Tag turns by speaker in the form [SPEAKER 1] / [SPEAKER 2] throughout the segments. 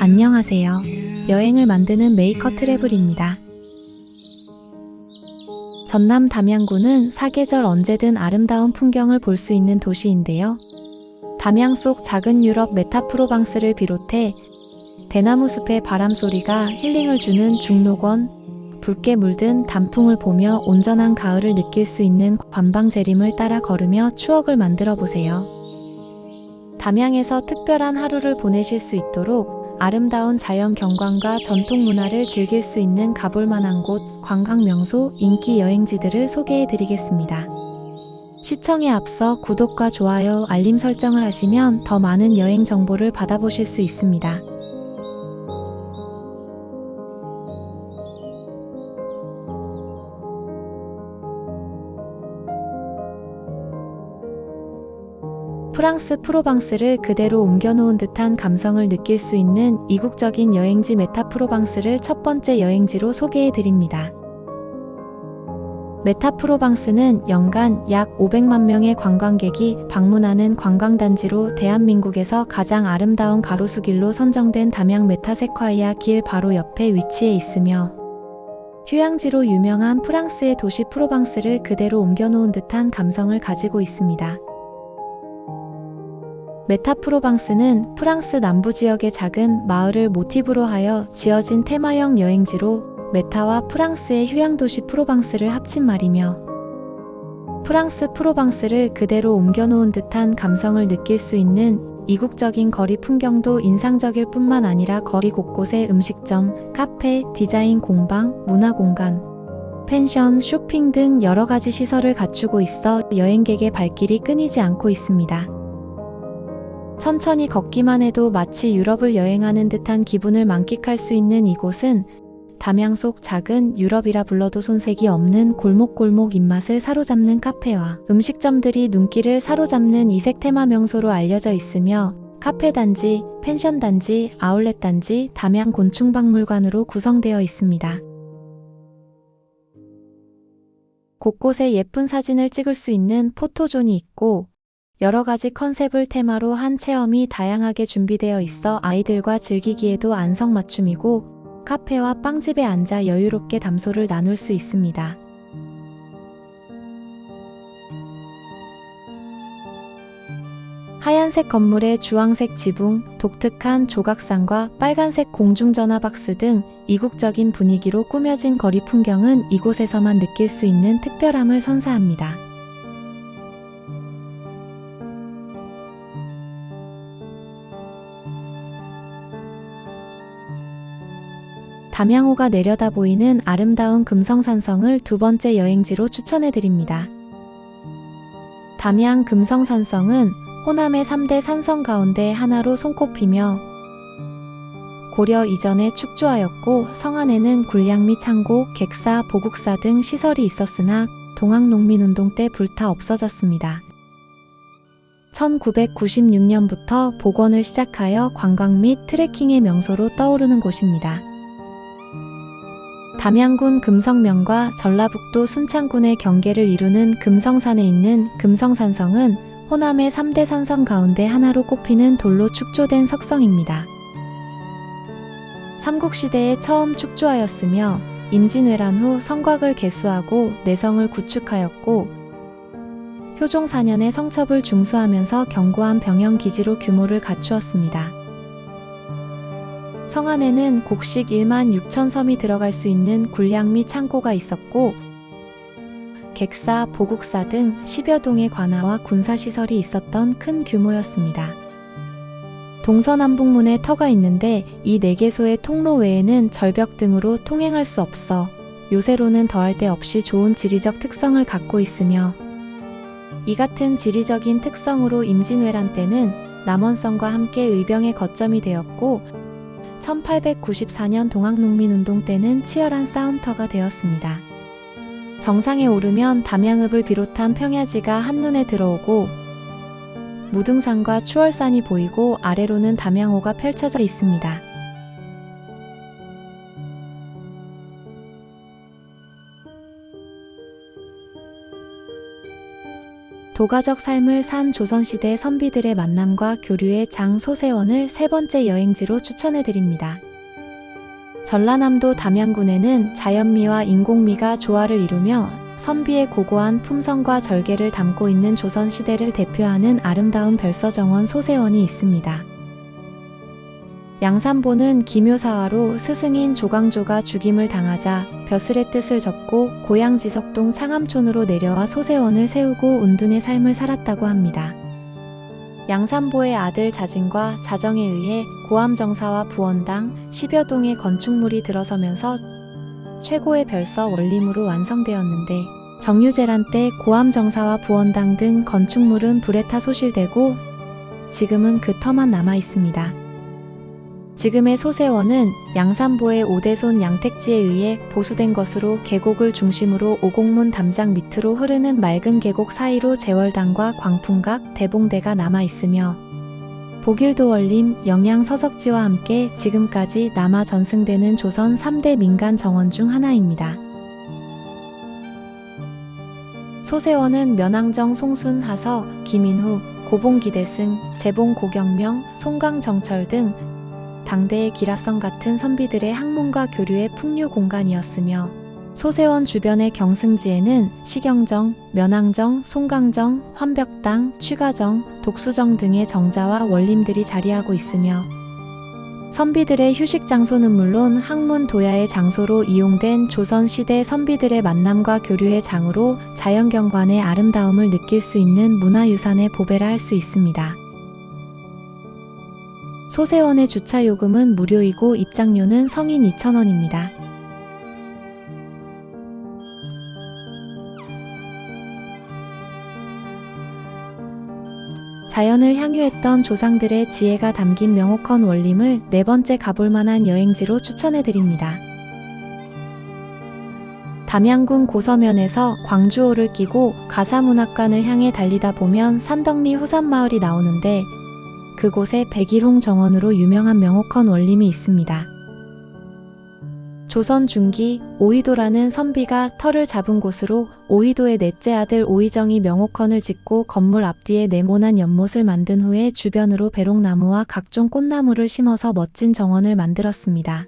[SPEAKER 1] 안녕하세요. 여행을 만드는 메이커 트래블입니다. 전남 담양구는 사계절 언제든 아름다운 풍경을 볼 수 있는 도시인데요. 담양 속 작은 유럽 메타프로방스를 비롯해 대나무 숲의 바람 소리가 힐링을 주는 중록원, 붉게 물든 단풍을 보며 온전한 가을을 느낄 수 있는 관방 재림을 따라 걸으며 추억을 만들어 보세요. 담양에서 특별한 하루를 보내실 수 있도록 아름다운 자연 경관과 전통 문화를 즐길 수 있는 가볼 만한 곳, 관광 명소, 인기 여행지들을 소개해 드리겠습니다. 시청에 앞서 구독과 좋아요, 알림 설정을 하시면 더 많은 여행 정보를 받아보실 수 있습니다. 프랑스 프로방스를 그대로 옮겨놓은 듯한 감성을 느낄 수 있는 이국적인 여행지 메타 프로방스를 첫 번째 여행지로 소개해 드립니다. 메타 프로방스는 연간 약 500만 명의 관광객이 방문하는 관광단지로 대한민국에서 가장 아름다운 가로수길로 선정된 담양 메타세콰이아 길 바로 옆에 위치해 있으며 휴양지로 유명한 프랑스의 도시 프로방스를 그대로 옮겨놓은 듯한 감성을 가지고 있습니다. 메타프로방스는 프랑스 남부 지역의 작은 마을을 모티브로 하여 지어진 테마형 여행지로 메타와 프랑스의 휴양도시 프로방스를 합친 말이며 프랑스 프로방스를 그대로 옮겨놓은 듯한 감성을 느낄 수 있는 이국적인 거리 풍경도 인상적일 뿐만 아니라 거리 곳곳에 음식점, 카페, 디자인 공방, 문화 공간, 펜션, 쇼핑 등 여러 가지 시설을 갖추고 있어 여행객의 발길이 끊이지 않고 있습니다. 천천히 걷기만 해도 마치 유럽을 여행하는 듯한 기분을 만끽할 수 있는 이곳은 담양 속 작은 유럽이라 불러도 손색이 없는 골목골목 입맛을 사로잡는 카페와 음식점들이 눈길을 사로잡는 이색 테마 명소로 알려져 있으며 카페 단지, 펜션 단지, 아울렛 단지, 담양 곤충박물관으로 구성되어 있습니다. 곳곳에 예쁜 사진을 찍을 수 있는 포토존이 있고 여러 가지 컨셉을 테마로 한 체험이 다양하게 준비되어 있어 아이들과 즐기기에도 안성맞춤이고 카페와 빵집에 앉아 여유롭게 담소를 나눌 수 있습니다. 하얀색 건물의 주황색 지붕, 독특한 조각상과 빨간색 공중전화 박스 등 이국적인 분위기로 꾸며진 거리 풍경은 이곳에서만 느낄 수 있는 특별함을 선사합니다. 담양호가 내려다 보이는 아름다운 금성산성을 두 번째 여행지로 추천해 드립니다. 담양 금성산성은 호남의 3대 산성 가운데 하나로 손꼽히며 고려 이전에 축조하였고 성 안에는 굴량미 창고, 객사, 보국사 등 시설이 있었으나 동학농민운동 때 불타 없어졌습니다. 1996년부터 복원을 시작하여 관광 및 트레킹의 명소로 떠오르는 곳입니다. 담양군 금성면과 전라북도 순창군의 경계를 이루는 금성산에 있는 금성산성은 호남의 3대 산성 가운데 하나로 꼽히는 돌로 축조된 석성입니다. 삼국시대에 처음 축조하였으며 임진왜란 후 성곽을 개수하고 내성을 구축하였고 효종 4년에 성첩을 중수하면서 견고한 병영 기지로 규모를 갖추었습니다. 성 안에는 곡식 1만 6천 섬이 들어갈 수 있는 굴량미 창고가 있었고 객사, 보국사 등 10여 동의 관아와 군사시설이 있었던 큰 규모였습니다. 동서남북문에 터가 있는데 이 4개소의 통로 외에는 절벽 등으로 통행할 수 없어 요새로는 더할 데 없이 좋은 지리적 특성을 갖고 있으며 이 같은 지리적인 특성으로 임진왜란 때는 남원성과 함께 의병의 거점이 되었고 1894년 동학농민운동 때는 치열한 싸움터가 되었습니다. 정상에 오르면 담양읍을 비롯한 평야지가 한눈에 들어오고 무등산과 추월산이 보이고 아래로는 담양호가 펼쳐져 있습니다. 도가적 삶을 산 조선시대 선비들의 만남과 교류의 장 소세원을 세 번째 여행지로 추천해 드립니다. 전라남도 담양군에는 자연미와 인공미가 조화를 이루며 선비의 고고한 품성과 절개를 담고 있는 조선시대를 대표하는 아름다운 별서정원 소세원이 있습니다. 양산보는 기묘사화로 스승인 조광조가 죽임을 당하자 벼슬의 뜻을 접고 고향 지석동 창암촌으로 내려와 소세원을 세우고 운둔의 삶을 살았다고 합니다. 양산보의 아들 자진과 자정에 의해 고암정사와 부원당 10여 동의 건축물이 들어서면서 최고의 별서 원림으로 완성되었는데 정유재란 때 고암정사와 부원당 등 건축물은 불에 타 소실되고 지금은 그 터만 남아 있습니다. 지금의 소세원은 양산보의 오대손 양택지에 의해 보수된 것으로 계곡을 중심으로 오곡문 담장 밑으로 흐르는 맑은 계곡 사이로 제월당과 광풍각, 대봉대가 남아 있으며 보길도 원림, 영양 서석지와 함께 지금까지 남아 전승되는 조선 3대 민간 정원 중 하나입니다. 소세원은 면왕정 송순 하서, 김인후, 고봉기대승, 재봉 고경명, 송강정철 등 당대의 기라성 같은 선비들의 학문과 교류의 풍류 공간이었으며 소세원 주변의 경승지에는 시경정, 면왕정, 송강정, 환벽당, 취가정, 독수정 등의 정자와 원림들이 자리하고 있으며 선비들의 휴식 장소는 물론 학문 도야의 장소로 이용된 조선시대 선비들의 만남과 교류의 장으로 자연경관의 아름다움을 느낄 수 있는 문화유산의 보배라 할 수 있습니다. 소세원의 주차 요금은 무료이고 입장료는 성인 2,000원입니다. 자연을 향유했던 조상들의 지혜가 담긴 명옥헌 원림을 네 번째 가볼 만한 여행지로 추천해 드립니다. 담양군 고서면에서 광주호를 끼고 가사문학관을 향해 달리다 보면 산덕리 후산마을이 나오는데 그곳에 백일홍 정원으로 유명한 명옥헌 원림이 있습니다. 조선 중기 오이도라는 선비가 터를 잡은 곳으로 오이도의 넷째 아들 오이정이 명옥헌을 짓고 건물 앞뒤에 네모난 연못을 만든 후에 주변으로 배롱나무와 각종 꽃나무를 심어서 멋진 정원을 만들었습니다.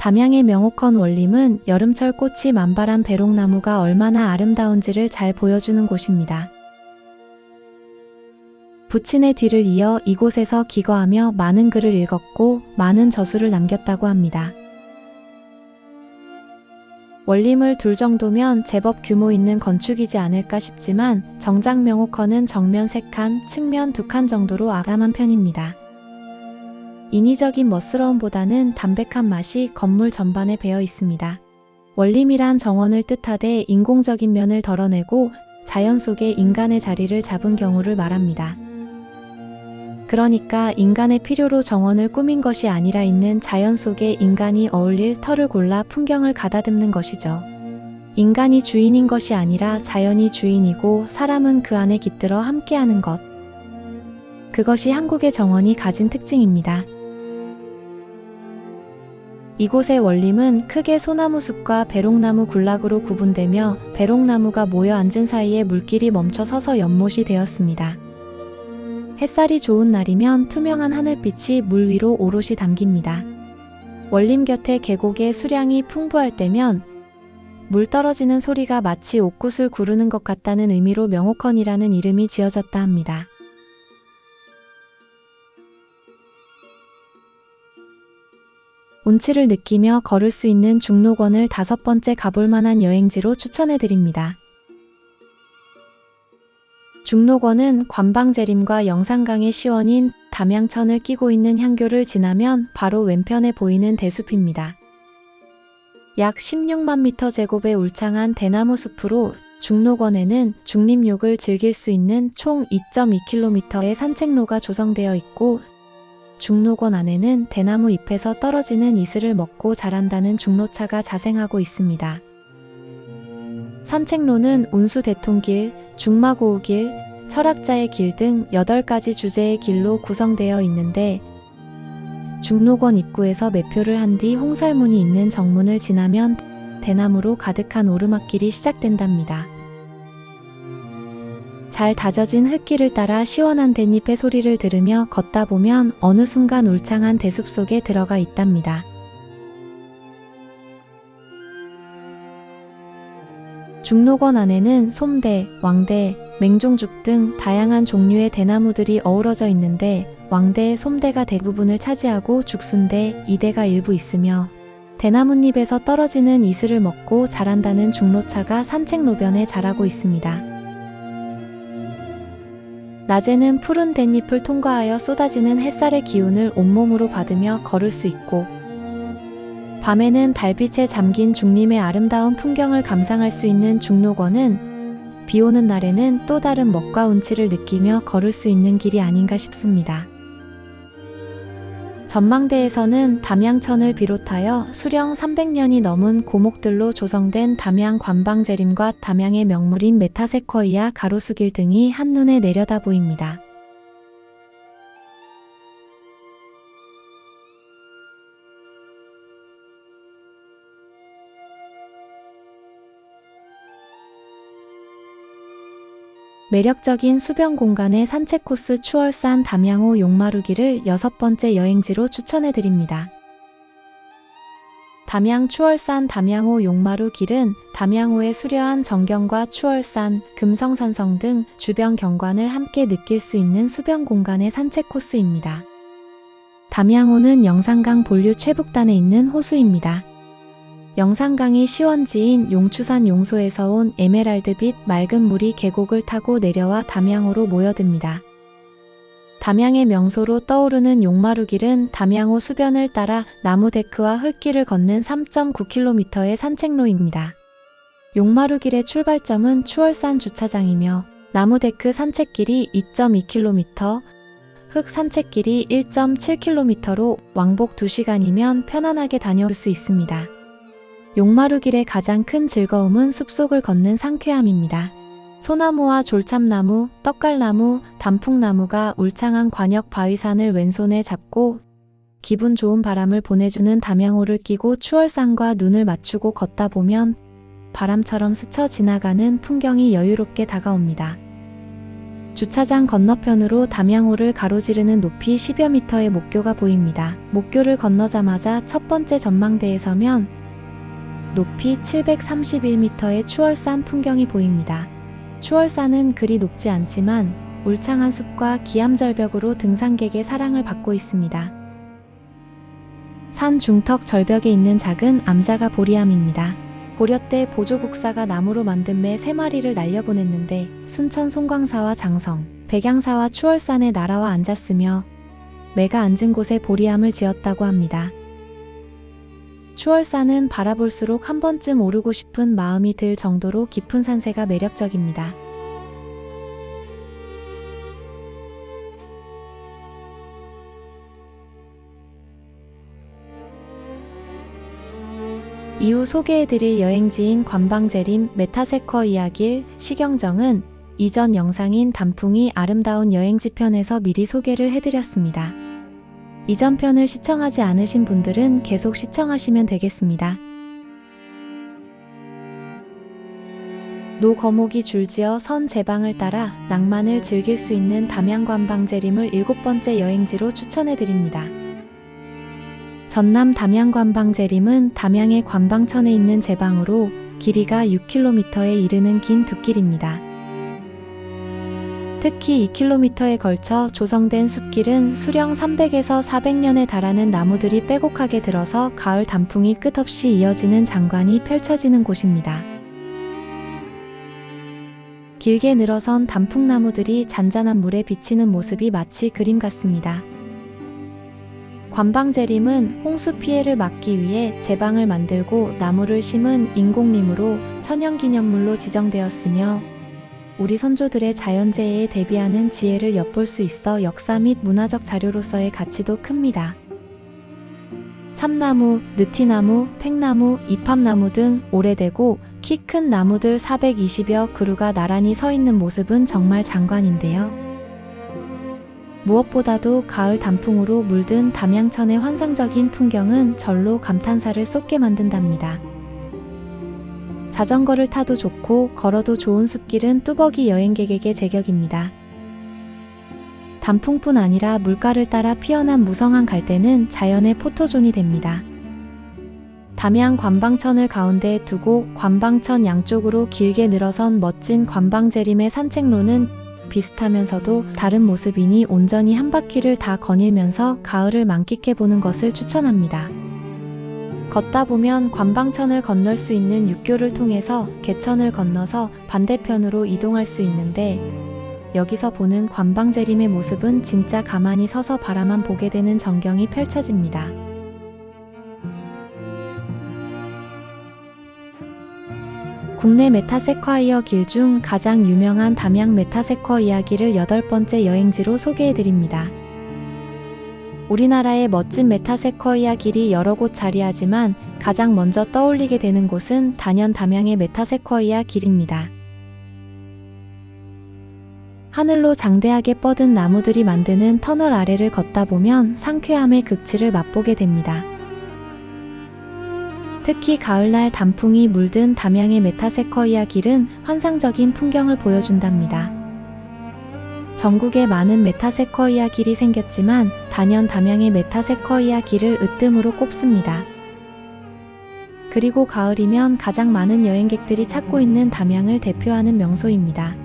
[SPEAKER 1] 담양의 명옥헌 원림은 여름철 꽃이 만발한 배롱나무가 얼마나 아름다운지를 잘 보여주는 곳입니다. 부친의 뒤를 이어 이곳에서 기거하며 많은 글을 읽었고 많은 저수를 남겼다고 합니다. 원림을 둘 정도면 제법 규모 있는 건축이지 않을까 싶지만 정작 명옥헌은 정면 3칸, 측면 2칸 정도로 아담한 편입니다. 인위적인 멋스러움보다는 담백한 맛이 건물 전반에 배어 있습니다. 원림이란 정원을 뜻하되 인공적인 면을 덜어내고 자연 속에 인간의 자리를 잡은 경우를 말합니다. 그러니까 인간의 필요로 정원을 꾸민 것이 아니라 있는 자연 속에 인간이 어울릴 터를 골라 풍경을 가다듬는 것이죠. 인간이 주인인 것이 아니라 자연이 주인이고 사람은 그 안에 깃들어 함께하는 것. 그것이 한국의 정원이 가진 특징입니다. 이곳의 원림은 크게 소나무 숲과 배롱나무 군락으로 구분되며 배롱나무가 모여 앉은 사이에 물길이 멈춰 서서 연못이 되었습니다. 햇살이 좋은 날이면 투명한 하늘빛이 물 위로 오롯이 담깁니다. 원림 곁에 계곡의 수량이 풍부할 때면 물 떨어지는 소리가 마치 옥굿을 구르는 것 같다는 의미로 명옥헌이라는 이름이 지어졌다 합니다. 운치를 느끼며 걸을 수 있는 중록원을 다섯 번째 가볼 만한 여행지로 추천해 드립니다. 중록원은 관방재림과 영산강의 시원인 담양천을 끼고 있는 향교를 지나면 바로 왼편에 보이는 대숲입니다. 약 16만 미터 제곱의 울창한 대나무 숲으로 중록원에는 중림욕을 즐길 수 있는 총 2.2km의 산책로가 조성되어 있고 중록원 안에는 대나무 잎에서 떨어지는 이슬을 먹고 자란다는 중로차가 자생하고 있습니다. 산책로는 운수 대통길, 중마고우길, 철학자의 길 등 8가지 주제의 길로 구성되어 있는데 중록원 입구에서 매표를 한 뒤 홍살문이 있는 정문을 지나면 대나무로 가득한 오르막길이 시작된답니다. 잘 다져진 흙길을 따라 시원한 댄잎의 소리를 들으며 걷다 보면 어느 순간 울창한 대숲 속에 들어가 있답니다. 중록원 안에는 솜대, 왕대, 맹종죽 등 다양한 종류의 대나무들이 어우러져 있는데 왕대, 솜대가 대부분을 차지하고 죽순대, 이대가 일부 있으며 대나뭇잎에서 떨어지는 이슬을 먹고 자란다는 중로차가 산책로변에 자라고 있습니다. 낮에는 푸른 댄잎을 통과하여 쏟아지는 햇살의 기운을 온몸으로 받으며 걸을 수 있고 밤에는 달빛에 잠긴 중림의 아름다운 풍경을 감상할 수 있는 중록원은 비 오는 날에는 또 다른 먹과 운치를 느끼며 걸을 수 있는 길이 아닌가 싶습니다. 전망대에서는 담양천을 비롯하여 수령 300년이 넘은 고목들로 조성된 담양 관방재림과 담양의 명물인 메타세쿼이아 가로수길 등이 한눈에 내려다 보입니다. 매력적인 수변 공간의 산책 코스 추월산 담양호 용마루길을 여섯 번째 여행지로 추천해 드립니다. 담양 추월산 담양호 용마루 길은 담양호의 수려한 정경과 추월산, 금성산성 등 주변 경관을 함께 느낄 수 있는 수변 공간의 산책 코스입니다. 담양호는 영산강 본류 최북단에 있는 호수입니다. 영산 강이 시원지인 용추산 용소에서 온 에메랄드빛 맑은 물이 계곡을 타고 내려와 담양호로 모여듭니다. 담양의 명소로 떠오르는 용마루길은 담양호 수변을 따라 나무데크와 흙길을 걷는 3.9km의 산책로입니다. 용마루길의 출발점은 추월산 주차장이며 나무데크 산책길이 2.2km, 흙 산책길이 1.7km로 왕복 2시간이면 편안하게 다녀올 수 있습니다. 용마루 길의 가장 큰 즐거움은 숲속을 걷는 상쾌함입니다. 소나무와 졸참나무, 떡갈나무, 단풍나무가 울창한 관역 바위산을 왼손에 잡고 기분 좋은 바람을 보내주는 담양호를 끼고 추월산과 눈을 맞추고 걷다 보면 바람처럼 스쳐 지나가는 풍경이 여유롭게 다가옵니다. 주차장 건너편으로 담양호를 가로지르는 높이 10여 미터의 목교가 보입니다. 목교를 건너자마자 첫 번째 전망대에 서면 높이 731m의 추월산 풍경이 보입니다. 추월산은 그리 높지 않지만 울창한 숲과 기암절벽으로 등산객의 사랑을 받고 있습니다. 산 중턱 절벽에 있는 작은 암자가 보리암입니다. 고려 때 보조국사가 나무로 만든 매 3마리를 날려보냈는데 순천 송광사와 장성, 백양사와 추월산에 날아와 앉았으며 매가 앉은 곳에 보리암을 지었다고 합니다. 추월산은 바라볼수록 한 번쯤 오르고 싶은 마음이 들 정도로 깊은 산세가 매력적입니다. 이후 소개해드릴 여행지인 관방재림 메타세커 이야길 시경정은 이전 영상인 단풍이 아름다운 여행지 편에서 미리 소개를 해드렸습니다. 이전 편을 시청하지 않으신 분들은 계속 시청하시면 되겠습니다. 노거목이 줄지어 선 제방을 따라 낭만을 즐길 수 있는 담양관방 재림을 일곱 번째 여행지로 추천해 드립니다. 전남 담양관방 재림은 담양의 관방천에 있는 제방으로 길이가 6km에 이르는 긴 둑길입니다. 특히 2km에 걸쳐 조성된 숲길은 수령 300에서 400년에 달하는 나무들이 빼곡하게 들어서 가을 단풍이 끝없이 이어지는 장관이 펼쳐지는 곳입니다. 길게 늘어선 단풍나무들이 잔잔한 물에 비치는 모습이 마치 그림 같습니다. 관방재림은 홍수 피해를 막기 위해 제방을 만들고 나무를 심은 인공림으로 천연기념물로 지정되었으며 우리 선조들의 자연재해에 대비하는 지혜를 엿볼 수 있어 역사 및 문화적 자료로서의 가치도 큽니다. 참나무, 느티나무, 팽나무, 이팝나무 등 오래되고 키 큰 나무들 420여 그루가 나란히 서 있는 모습은 정말 장관인데요. 무엇보다도 가을 단풍으로 물든 담양천의 환상적인 풍경은 절로 감탄사를 쏟게 만든답니다. 자전거를 타도 좋고 걸어도 좋은 숲길은 뚜벅이 여행객에게 제격입니다. 단풍뿐 아니라 물가를 따라 피어난 무성한 갈대는 자연의 포토존이 됩니다. 담양 관방천을 가운데에 두고 관방천 양쪽으로 길게 늘어선 멋진 관방재림의 산책로는 비슷하면서도 다른 모습이니 온전히 한 바퀴를 다 거닐면서 가을을 만끽해 보는 것을 추천합니다. 걷다 보면 관방천을 건널 수 있는 육교를 통해서 개천을 건너서 반대편으로 이동할 수 있는데 여기서 보는 관방재림의 모습은 진짜 가만히 서서 바라만 보게 되는 전경이 펼쳐집니다. 국내 메타세콰이어 길 중 가장 유명한 담양 메타세쿼 이야기를 여덟 번째 여행지로 소개해 드립니다. 우리나라의 멋진 메타세쿼이아 길이 여러 곳 자리하지만 가장 먼저 떠올리게 되는 곳은 단연 담양의 메타세쿼이아 길입니다. 하늘로 장대하게 뻗은 나무들이 만드는 터널 아래를 걷다 보면 상쾌함의 극치를 맛보게 됩니다. 특히 가을날 단풍이 물든 담양의 메타세쿼이아 길은 환상적인 풍경을 보여준답니다. 전국에 많은 메타세쿼이아 길이 생겼지만 단연 담양의 메타세쿼이아 길을 으뜸으로 꼽습니다. 그리고 가을이면 가장 많은 여행객들이 찾고 있는 담양을 대표하는 명소입니다.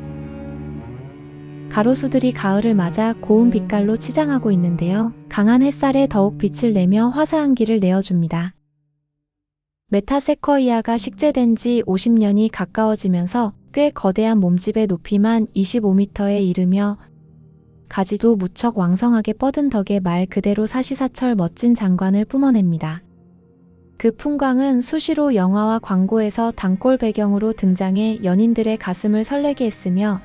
[SPEAKER 1] 가로수들이 가을을 맞아 고운 빛깔로 치장하고 있는데요. 강한 햇살에 더욱 빛을 내며 화사한 길을 내어줍니다. 메타세쿼이아가 식재된 지 50년이 가까워지면서 꽤 거대한 몸집의 높이만 25m에 이르며 가지도 무척 왕성하게 뻗은 덕에 말 그대로 사시사철 멋진 장관을 뿜어냅니다. 그 풍광은 수시로 영화와 광고에서 단골 배경으로 등장해 연인들의 가슴을 설레게 했으며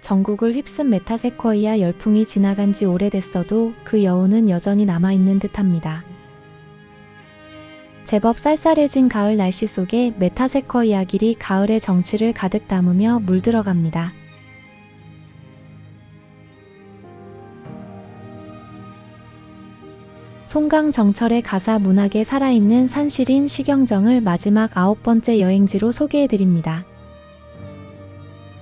[SPEAKER 1] 전국을 휩쓴 메타세쿼이아 열풍이 지나간 지 오래됐어도 그 여운은 여전히 남아있는 듯합니다. 제법 쌀쌀해진 가을 날씨 속에 메타세쿼이아 길이 가을의 정취를 가득 담으며 물들어갑니다. 송강 정철의 가사 문학에 살아있는 산실인 시경정을 마지막 아홉 번째 여행지로 소개해드립니다.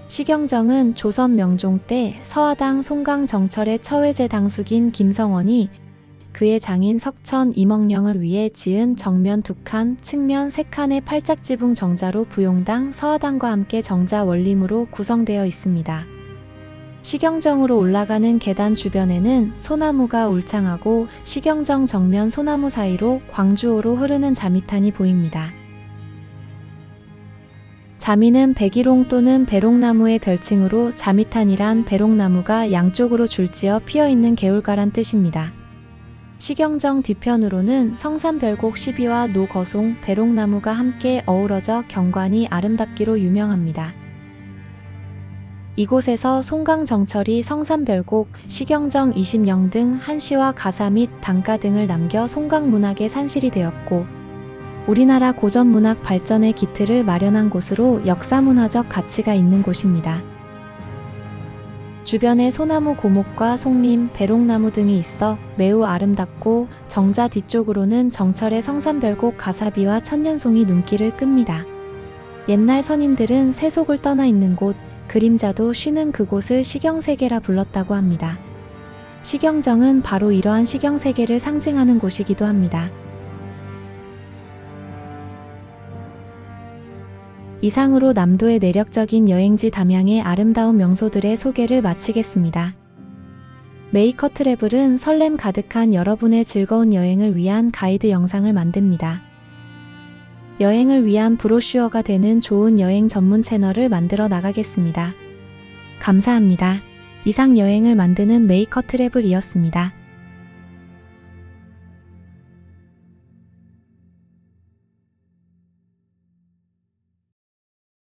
[SPEAKER 1] 시경정은 조선 명종 때 서하당 송강 정철의 처외제 당숙인 김성원이 그의 장인 석천 이멍령을 위해 지은 정면 두 칸, 측면 세 칸의 팔짝지붕 정자로 부용당 서하당과 함께 정자 원림으로 구성되어 있습니다. 시경정으로 올라가는 계단 주변에는 소나무가 울창하고 시경정 정면 소나무 사이로 광주호로 흐르는 자미탄이 보입니다. 자미는 백일홍 또는 배롱나무의 별칭으로 자미탄이란 배롱나무가 양쪽으로 줄지어 피어있는 개울가란 뜻입니다. 시경정 뒤편으로는 성산별곡 시비와 노거송, 배롱나무가 함께 어우러져 경관이 아름답기로 유명합니다. 이곳에서 송강정철이 성산별곡, 시경정 20령 등 한시와 가사 및 단가 등을 남겨 송강문학의 산실이 되었고 우리나라 고전문학 발전의 기틀을 마련한 곳으로 역사문화적 가치가 있는 곳입니다. 주변에 소나무 고목과 송림, 배롱나무 등이 있어 매우 아름답고 정자 뒤쪽으로는 정철의 성산별곡 가사비와 천년송이 눈길을 끕니다. 옛날 선인들은 세속을 떠나 있는 곳, 그림자도 쉬는 그곳을 시경세계라 불렀다고 합니다. 시경정은 바로 이러한 시경세계를 상징하는 곳이기도 합니다. 이상으로 남도의 내력적인 여행지 담양의 아름다운 명소들의 소개를 마치겠습니다. 메이커 트래블은 설렘 가득한 여러분의 즐거운 여행을 위한 가이드 영상을 만듭니다. 여행을 위한 브로슈어가 되는 좋은 여행 전문 채널을 만들어 나가겠습니다. 감사합니다. 이상 여행을 만드는 메이커 트래블이었습니다.